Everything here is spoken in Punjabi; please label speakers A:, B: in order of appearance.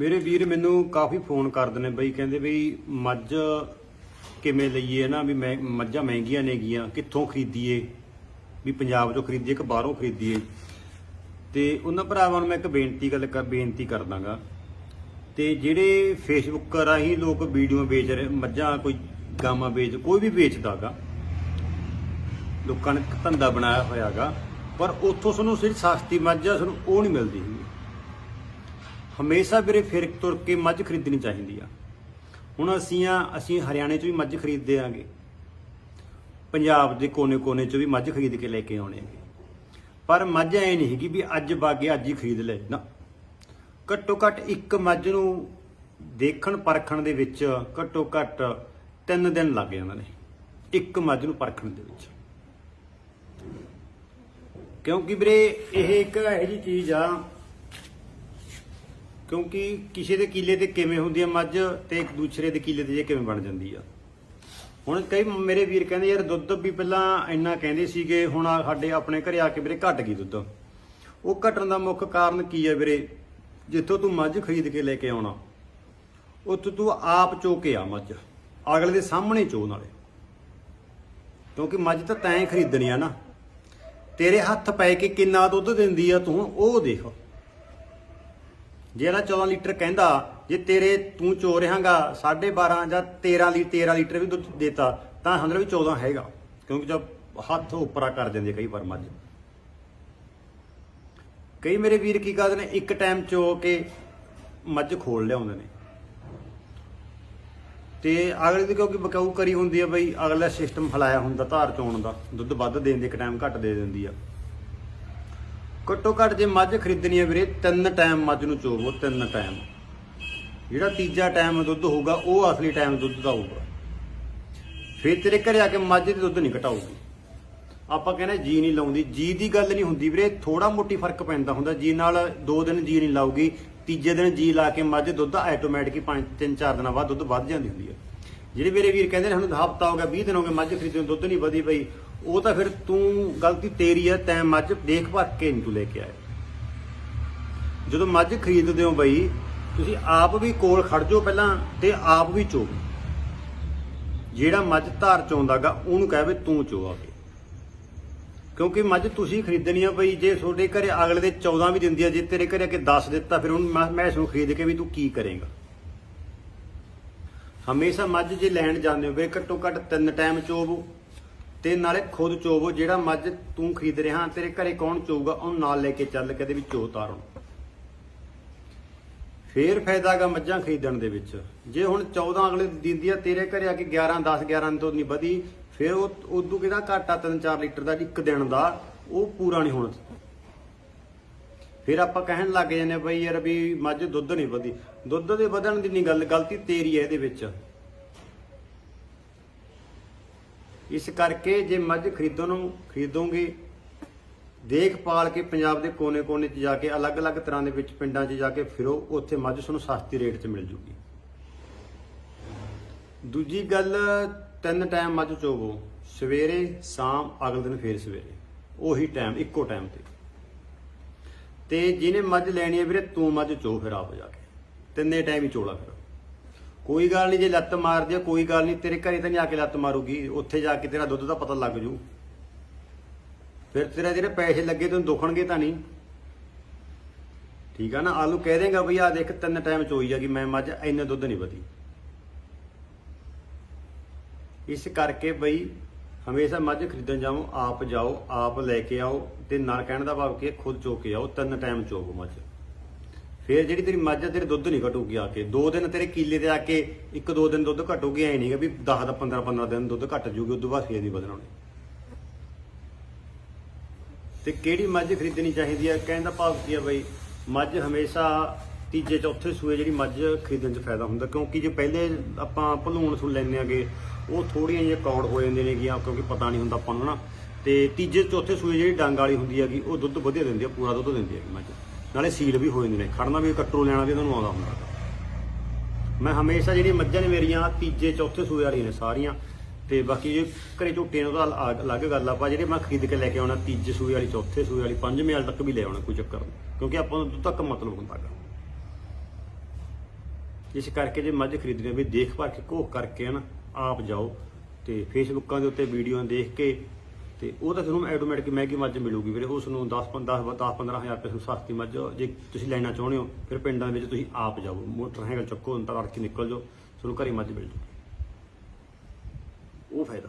A: ਮੇਰੇ ਵੀਰ ਮੈਨੂੰ ਕਾਫੀ ਫੋਨ ਕਰਦੇ ਨੇ ਬਈ, ਕਹਿੰਦੇ ਬਈ ਮੱਝ ਕਿਵੇਂ ਲਈਏ ਨਾ, ਵੀ ਮੈਂ ਮੱਝਾਂ ਮਹਿੰਗੀਆਂ ਨੇਗੀਆਂ ਕਿੱਥੋਂ ਖਰੀਦੀਏ? ਵੀ ਪੰਜਾਬ ਤੋਂ ਖਰੀਦੀਏ ਕਿ ਬਾਹਰੋਂ ਖਰੀਦੀਏ? ਤੇ ਉਹਨਾਂ ਭਰਾਵਾਂ ਨੂੰ ਮੈਂ ਇੱਕ ਬੇਨਤੀ ਗੱਲ ਕਰ, ਬੇਨਤੀ ਕਰਦਾਗਾ। ਤੇ ਜਿਹੜੇ ਫੇਸਬੁੱਕ ਰਾਹੀਂ ਲੋਕ ਵੀਡੀਓ ਵੇਚ ਰਹੇ, ਮੱਝਾਂ ਕੋਈ ਗਾਵਾਂ ਵੇਚ, ਕੋਈ ਵੀ ਵੇਚਦਾਗਾ ਲੋਕਾਂ ਨੇ ਧੰਦਾ ਬਣਾਇਆ ਹੋਇਆਗਾ, ਪਰ ਉੱਥੋਂ ਤੁਹਾਨੂੰ ਸਿਰਫ ਸਸਤੀ ਮੱਝ ਆ ਤੁਹਾਨੂੰ ਉਹ ਨਹੀਂ ਮਿਲਦੀ ਹੈਗੀ। ਹਮੇਸ਼ਾ ਵੀਰੇ ਫਿਰ ਤੁਰ ਕੇ ਮੱਝ ਖਰੀਦਣੀ ਚਾਹੀਦੀ ਆ। ਹੁਣ ਅਸੀਂ ਆ, ਅਸੀਂ ਹਰਿਆਣੇ 'ਚ ਵੀ ਮੱਝ ਖਰੀਦਦੇ ਆਂਗੇ। ਪੰਜਾਬ ਦੇ ਕੋਨੇ-ਕੋਨੇ 'ਚ ਵੀ ਮੱਝ ਖਰੀਦ ਕੇ ਲੈ ਕੇ ਆਉਣੇ ਆਂਗੇ ਪਰ ਮੱਝ ਐ ਨਹੀਂ ਹੈਗੀ ਵੀ ਅੱਜ ਬਾਗੇ ਅੱਜ ਹੀ ਖਰੀਦ ਲੈ, ਨਾ। ਘੱਟੋ ਘੱਟ ਇੱਕ ਮੱਝ ਨੂੰ ਦੇਖਣ ਪਰਖਣ ਦੇ ਵਿੱਚ ਘੱਟੋ ਘੱਟ 3 ਦਿਨ ਲੱਗ ਜਾਂਦੇ ਨੇ, ਇੱਕ ਮੱਝ ਨੂੰ ਪਰਖਣ ਦੇ ਵਿੱਚ। ਕਿਉਂਕਿ ਵੀਰੇ ਇਹ ਇੱਕ ਇਹੋ ਜਿਹੀ ਚੀਜ਼ ਆ ਕਿਉਂਕਿ ਕਿਸੇ ਦੇ ਕੀਲੇ ਤੇ ਕਿਵੇਂ ਹੁੰਦੀ ਹੈ ਮੱਝ ਤੇ ਇੱਕ ਦੂਸਰੇ ਦੇ ਕੀਲੇ ਤੇ ਜੇ ਕਿਵੇਂ ਬਣ ਜਾਂਦੀ ਆ। ਹੁਣ ਕਈ ਮੇਰੇ ਵੀਰ ਕਹਿੰਦੇ, ਯਾਰ ਦੁੱਧ ਵੀ ਪਹਿਲਾਂ ਇੰਨਾ ਕਹਿੰਦੇ ਸੀਗੇ, ਹੁਣ ਸਾਡੇ ਆਪਣੇ ਘਰੇ ਆ ਕੇ ਵੀਰੇ ਘਟ ਗਈ ਦੁੱਧ। ਉਹ ਘਟਣ ਦਾ ਮੁੱਖ ਕਾਰਨ ਕੀ ਹੈ ਵੀਰੇ? ਜਿੱਥੋਂ ਤੂੰ ਮੱਝ ਖਰੀਦ ਕੇ ਲੈ ਕੇ ਆਉਣਾ, ਉੱਥੋਂ ਤੂੰ ਆਪ ਚੋ ਕੇ ਆ ਮੱਝ, ਅਗਲੇ ਦੇ ਸਾਹਮਣੇ ਚੋ ਨਾਲੇ ਕਿਉਂਕਿ ਮੱਝ ਤਾਂ ਤੈਂ ਖਰੀਦਣੀ ਆ ਨਾ। ਤੇਰੇ ਹੱਥ ਪੈ ਕੇ ਕਿੰਨਾ ਦੁੱਧ ਦਿੰਦੀ ਆ ਤੂੰ, ਉਹ ਦੇਖ। ਜੇ ਜਿਹੜਾ 14 ਲੀਟਰ ਕਹਿੰਦਾ, ਜੇ ਤੇਰੇ ਤੂੰ ਚੋ ਰਿਹਾਗਾ 12.5 ਜਾਂ 13 ਲੀ 13 ਲੀਟਰ ਵੀ ਦੁੱਧ ਦੇਤਾ, ਤਾਂ ਹੰਦਰ ਵੀ 14 ਹੈਗਾ। ਕਿਉਂਕਿ ਜਦ ਹੱਥ ਉੱਪਰਾ ਕਰ ਜਾਂਦੇ ਕਈ ਵਾਰ ਮੱਝ। ਕਈ ਮੇਰੇ ਵੀਰ ਕੀ ਕਰਦੇ ਨੇ, ਇੱਕ ਟਾਈਮ ਚੋ ਕੇ ਮੱਝ ਖੋਲ ਲਿਆਉਂਦੇ ਨੇ। ਤੇ ਅਗਲੇ ਦੀ ਕਿਉਂਕਿ ਬਕਾਊ ਕਰੀ ਹੁੰਦੀ ਆ ਬਈ, ਅਗਲਾ ਸਿਸਟਮ ਹਲਾਇਆ ਹੁੰਦਾ ਧਾਰ ਚੋਣ ਦਾ, ਦੁੱਧ ਵੱਧ ਦੇਣ ਦੇ ਇੱਕ ਟਾਈਮ ਘੱਟ ਦੇ ਦਿੰਦੀ ਆ। ਘੱਟੋ ਘੱਟ ਜੇ ਮੱਝ ਖਰੀਦਣੀ ਹੈ ਵੀਰੇ, ਤਿੰਨ ਟਾਈਮ ਮੱਝ ਨੂੰ ਚੋਵੋ, ਤਿੰਨ ਟਾਈਮ ਜਿਹੜਾ ਤੀਜਾ ਟਾਈਮ ਦੁੱਧ ਹੋਊਗਾ, ਉਹ ਅਸਲੀ ਟਾਈਮ ਦੁੱਧ ਦਾ ਹੋਊਗਾ। ਫਿਰ ਤੇਰੇ ਘਰੇ ਆ ਕੇ ਮੱਝ ਦੇ ਦੁੱਧ ਨਹੀਂ ਘਟਾਊਗੀ ਆਪਾਂ ਕਹਿੰਦੇ ਜੀ ਨਹੀਂ ਲਾਉਂਦੀ। ਜੀ ਦੀ ਗੱਲ ਨਹੀਂ ਹੁੰਦੀ ਵੀਰੇ। ਥੋੜਾ ਮੋਟੀ ਫ਼ਰਕ ਪੈਂਦਾ ਹੁੰਦਾ। ਜੀ ਨਾਲ ਦੋ ਦਿਨ ਜੀ ਨਹੀਂ ਲਾਊਗੀ। ਤੀਜੇ ਦਿਨ ਜੀ ਲਾ ਕੇ ਮੱਝ ਦੁੱਧ ਆਟੋਮੈਟਿਕ ਹੀ 5 3 4 ਦਿਨਾਂ ਬਾਅਦ ਦੁੱਧ ਵੱਧ ਜਾਂਦੀ ਹੁੰਦੀ ਹੈ। ਜਿਹੜੇ ਮੇਰੇ ਵੀਰ ਕਹਿੰਦੇ ਨੇ ਹੁਣ ਹਫਤਾ ਹੋ ਗਿਆ 20 ਦਿਨ ਹੋ ਗਏ ਮੱਝ ਖਰੀਦਣ ਦੁੱਧ ਨਹੀਂ ਵਧੀ ਪਈ। ਉਹ ਤਾਂ ਫਿਰ ਤੂੰ ਗਲਤੀ ਤੇਰੀ ਹੈ ਤੈਂ ਮੱਝ ਦੇਖ ਭਰ ਕੇ ਨਹੀਂ ਤੂੰ ਲੈ ਕੇ ਆਇਆ। ਜਦੋਂ ਮੱਝ ਖਰੀਦਦੇ ਹੋ ਬਈ, ਤੁਸੀਂ ਆਪ ਵੀ ਕੋਲ ਖੜ ਜਾਓ ਪਹਿਲਾਂ ਤੇ ਆਪ ਵੀ ਚੋ। ਜਿਹੜਾ ਮੱਝ ਧਾਰ ਚੋਂਦਾਗਾ, ਉਹਨੂੰ ਕਹਿ ਵੀ ਤੂੰ ਚੋ ਆ ਕੇ। ਕਿਉਂਕਿ ਮੱਝ ਤੁਸੀਂ ਖਰੀਦਣੀ ਆ ਬਈ, ਜੇ ਤੁਹਾਡੇ ਘਰੇ ਅਗਲੇ ਦੇ 14 ਵੀ ਦਿੰਦੀ ਆ, ਜੇ ਤੇਰੇ ਘਰੇ ਆ ਕੇ 10 ਦਿੱਤਾ, ਫਿਰ ਹੁਣ ਮੈਂ ਮੈਂ ਇਸ ਨੂੰ ਖਰੀਦ ਕੇ ਵੀ ਤੂੰ ਕੀ ਕਰੇਗਾ। ਹਮੇਸ਼ਾ ਮੱਝ ਜੇ ਲੈਣ ਜਾਂਦੇ ਹੋ ਵੇ ਘੱਟੋ ਘੱਟ ਤਿੰਨ ਟਾਈਮ ਚੋਵੋ। ਤੇ ਨਾਲੇ ਖੁਦ ਚੋਵੋ, ਜਿਹੜਾ ਮੱਝ ਤੂੰ ਖਰੀਦ ਰਿਹਾ, ਤੇਰੇ ਘਰੇ ਕੌਣ ਚੋਊਗਾ? ਉਹਨੂੰ ਨਾਲ ਲੈ ਕੇ ਚੱਲ ਕਦੇ ਤੇ ਵੀ ਚੋ ਤਾਰੋ ਫੇਰ ਫਾਇਦਾਗਾ ਮੱਝਾਂ ਖਰੀਦਣ ਦੇ ਵਿੱਚ। ਜੇ ਹੁਣ 14 ਅਗਲੇ ਦਿੰਦੀ ਆ ਤੇਰੇ ਘਰੇ ਆ ਕੇ 11 10 11 ਤੋਂ ਨਹੀਂ ਵਧੀ, ਫਿਰ ਉਹ ਉਦੋਂ ਕਿਹਦਾ ਘਾਟਾ 3-4 ਲੀਟਰ ਦਾ ਇੱਕ ਦਿਨ ਦਾ, ਉਹ ਪੂਰਾ ਨਹੀਂ ਹੋਣਾ। ਫਿਰ ਆਪਾਂ ਕਹਿਣ ਲੱਗ ਜਾਂਦੇ ਹਾਂ ਬਈ ਯਾਰ ਵੀ ਮੱਝ ਦੁੱਧ ਨਹੀਂ ਵਧੀ। ਦੁੱਧ ਦੇ ਵਧਣ ਦੀ ਨਹੀਂ ਗੱਲ, ਗਲਤੀ ਤੇਰੀ ਹੈ ਇਹਦੇ ਵਿੱਚ। ਇਸ ਕਰਕੇ ਜੇ ਮੱਝ ਖਰੀਦੋ ਨੂੰ ਖਰੀਦੋਗੇ ਦੇਖਭਾਲ ਕੇ ਪੰਜਾਬ ਦੇ ਕੋਨੇ-ਕੋਨੇ 'ਚ ਜਾ ਕੇ, ਅਲੱਗ-ਅਲੱਗ ਤਰ੍ਹਾਂ ਦੇ ਵਿੱਚ ਪਿੰਡਾਂ 'ਚ ਜਾ ਕੇ ਫਿਰੋ, ਉੱਥੇ ਮੱਝ ਤੁਹਾਨੂੰ ਸਸਤੀ ਰੇਟ 'ਚ ਮਿਲ ਜੂਗੀ। ਦੂਜੀ ਗੱਲ, ਤਿੰਨ ਟਾਈਮ ਮੱਝ ਚੋਵੋ, ਸਵੇਰੇ, ਸ਼ਾਮ, ਅਗਲੇ ਦਿਨ ਫੇਰ ਸਵੇਰੇ। ਉਹੀ ਟਾਈਮ, ਇੱਕੋ ਟਾਈਮ ਤੇ। ਤੇ ਜਿਹਨੇ ਮੱਝ ਲੈਣੀ ਹੈ ਵੀਰੇ, ਤੂੰ ਮੱਝ ਚੋ ਫਿਰ ਆਪ ਜਾ ਕੇ। ਤਿੰਨੇ ਟਾਈਮ ਹੀ ਚੋਲਾ ਫਿਰ। ਕੋਈ ਗੱਲ ਨਹੀਂ, ਜੇ ਲੱਤ ਮਾਰਦੀ ਆ ਕੋਈ ਗੱਲ ਨਹੀਂ, ਤੇਰੇ ਘਰੇ ਤਾਂ ਨਹੀਂ ਆ ਕੇ ਲੱਤ ਮਾਰੂਗੀ, ਉੱਥੇ ਜਾ ਕੇ ਤੇਰਾ ਦੁੱਧ ਦਾ ਪਤਾ ਲੱਗ ਜੂ। ਫਿਰ ਤੇਰਾ ਜਿਹੜੇ ਪੈਸੇ ਲੱਗੇ, ਤੈਨੂੰ ਦੁਖਣਗੇ ਤਾਂ ਨਹੀਂ। ਠੀਕ ਆ ਨਾ? ਆਲੂ ਕਹਿ ਦੇਗਾ ਬਈ ਆ ਦੇਖ, ਤਿੰਨ ਟਾਈਮ ਚੋਈ ਆ ਜਾਗੀ, ਮੈਂ ਮੱਝ ਇੰਨੇ ਦੁੱਧ ਨਹੀਂ ਵਧੀ। ਇਸ ਕਰਕੇ ਬਈ, ਹਮੇਸ਼ਾ ਮੱਝ ਖਰੀਦਣ ਜਾਓ, ਆਪ ਜਾਓ, ਆਪ ਲੈ ਕੇ ਆਓ, ਤੇ ਨਾਲ ਕਹਿਣ ਦਾ ਭਾਵ ਕਿ ਖੁਦ ਚੋ ਕੇ ਆਓ, ਤਿੰਨ ਟਾਈਮ ਚੋਵੋ ਮੱਝ। ਫਿਰ ਜਿਹੜੀ ਤੇਰੀ ਮੱਝ ਆ, ਤੇਰੇ ਦੁੱਧ ਨਹੀਂ ਘਟੂਗੀ ਆ ਕੇ। ਦੋ ਦਿਨ ਤੇਰੇ ਕੀਲੇ ਤੇ ਆ ਕੇ ਇੱਕ ਦੋ ਦਿਨ ਦੁੱਧ ਘਟੂਗੀ, ਐ ਨਹੀਂਗਾ ਵੀ 10 ਦਾ 15 15 ਦਿਨ ਦੁੱਧ ਘਟ ਜੂਗੀ, ਉਦੋਂ ਬਾਅਦ ਫੇਰ ਨਹੀਂ ਵਧਣਾ ਤੇ ਕਿਹੜੀ ਮੱਝ ਖਰੀਦਣੀ ਚਾਹੀਦੀ ਹੈ ਕਹਿਣ ਦਾ ਭਾਵ ਕੀ ਹੈ ਬਈ, ਮੱਝ ਹਮੇਸ਼ਾ ਤੀਜੇ, ਚੌਥੇ ਸੂਏ ਜਿਹੜੀ ਮੱਝ ਖਰੀਦਣ 'ਚ ਫਾਇਦਾ ਹੁੰਦਾ, ਕਿਉਂਕਿ ਜੇ ਪਹਿਲੇ ਆਪਾਂ ਭਲੂਣ ਸੁਣ ਲੈਂਦੇ ਆਗੇ, ਉਹ ਥੋੜੀਆਂ ਜਿਹੀਆਂ ਕੌੜ ਹੋ ਜਾਂਦੀਆਂ ਨੇ ਗਿਆ, ਕਿਉਂਕਿ ਪਤਾ ਨਹੀਂ ਹੁੰਦਾ ਆਪਾਂ ਨੂੰ ਨਾ। ਤੇ ਤੀਜੇ, ਚੌਥੇ ਸੂਏ ਜਿਹੜੀ ਡੰਗ ਵਾਲੀ ਹੁੰਦੀ ਹੈਗੀ, ਉਹ ਦੁੱਧ ਵਧੀਆ ਦਿੰਦੀ ਆ, ਪੂਰਾ ਦੁੱਧ ਦਿੰਦੀ ਹੈਗੀ ਮੱਝ। ਨਾਲੇ ਸੀਲ ਵੀ ਹੋ ਜਾਂਦੇ ਨੇ। ਖੜਨਾ ਵੀ ਕੱਟਰੂ ਲੈਣਾ ਵੀ ਤੁਹਾਨੂੰ ਆਉਂਦਾ ਹੁੰਦਾ। ਮੈਂ ਹਮੇਸ਼ਾ ਜਿਹੜੀਆਂ ਮੱਝਾਂ ਨੇ ਮੇਰੀਆਂ, ਤੀਜੇ, ਚੌਥੇ ਸੂਏ ਵਾਲੀਆਂ ਨੇ ਸਾਰੀਆਂ। ਤੇ ਬਾਕੀ ਜੇ ਘਰੇ ਝੋਟੇ ਨੇ ਉਹਦਾ ਅਲ- ਅਲੱਗ ਗੱਲ ਆ। ਪਰ ਜਿਹੜੇ ਮੈਂ ਖਰੀਦ ਕੇ ਲੈ ਕੇ ਆਉਣਾ, ਤੀਜੇ ਸੂਏ ਵਾਲੀ, ਚੌਥੇ ਸੂਏ ਵਾਲੀ, ਪੰਜਵੇਂ ਵਾਲੀ ਤੱਕ ਵੀ ਲੈ ਆਉਣਾ ਕੋਈ ਚੱਕਰ ਨਹੀਂ। ਕਿਉਂਕਿ ਆਪਾਂ ਨੂੰ ਦੁੱਧ ਤੱਕ ਮਤਲਬ ਹੁੰਦਾ ਗਾ। ਇਸ ਕਰਕੇ ਜੇ ਮੱਝ ਖਰੀਦਣੀ ਹੈ ਵੀ ਦੇਖ ਭਾਲ ਕੇ ਘੋਖ ਕਰਕੇ ਹੈ ਨਾ ਆਪ ਜਾਓ। ਤੇ ਫੇਸਬੁੱਕਾਂ ਦੇ ਉੱਤੇ ਵੀਡੀਓ ਦੇਖ ਕੇ ਤੇ ਉਹ ਤਾਂ ਤੁਹਾਨੂੰ ਆਟੋਮੈਟਿਕ ਮਹਿੰਗੀ ਮੱਝ ਮਿਲੂਗੀ ਵੀਰੇ, ਉਸ ਨੂੰ 10 15 10 15000 ਰੁਪਏ ਨੂੰ ਸਸਤੀ ਮੱਝ, ਜੇ ਤੁਸੀਂ ਲੈਣਾ ਚਾਹੁੰਦੇ ਹੋ, ਫਿਰ ਪਿੰਡਾਂ ਵਿੱਚ ਤੁਸੀਂ ਆਪ ਜਾਓ, ਮੋਟਰਸਾਈਕਲ ਚੱਕੋ ਅੰਦਰ ਅੜ ਕੇ ਨਿਕਲ ਜਾਓ, ਤੁਹਾਨੂੰ ਘਰੇ ਮੱਝ ਮਿਲ ਜੂ ਉਹ ਫਾਇਦਾ